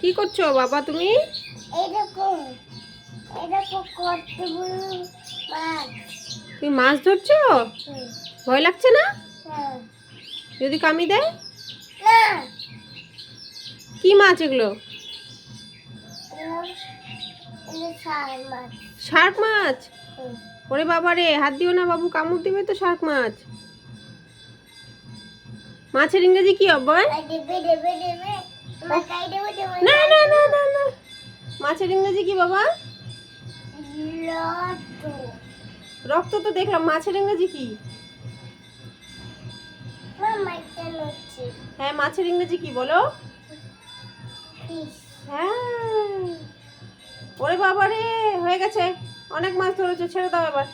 কি করছ বাবা তুমি? তুমি মাছ ধরছো? ভয় লাগছে না? হ্যাঁ। যদি কামি দেয়? কি মাছ এগুলো? শার্ক মাছ। ওরে বাবা রে হাত দিও না বাবু কামড় দিবে তো শার্ক মাছ। মাছের ইংরেজি কি দেবে না না না না না। মাছের ইংরেজি কি বাবা? রক্ত তো দেখলাম, মাছের ইংরেজি কি? হ্যাঁ মাছের ইংরেজি কি বলো? হ্যাঁ। ওরে বাবা রে হয়ে গেছে। অনেক মাছ ধরেছে, ছেড়ে দাও এবার।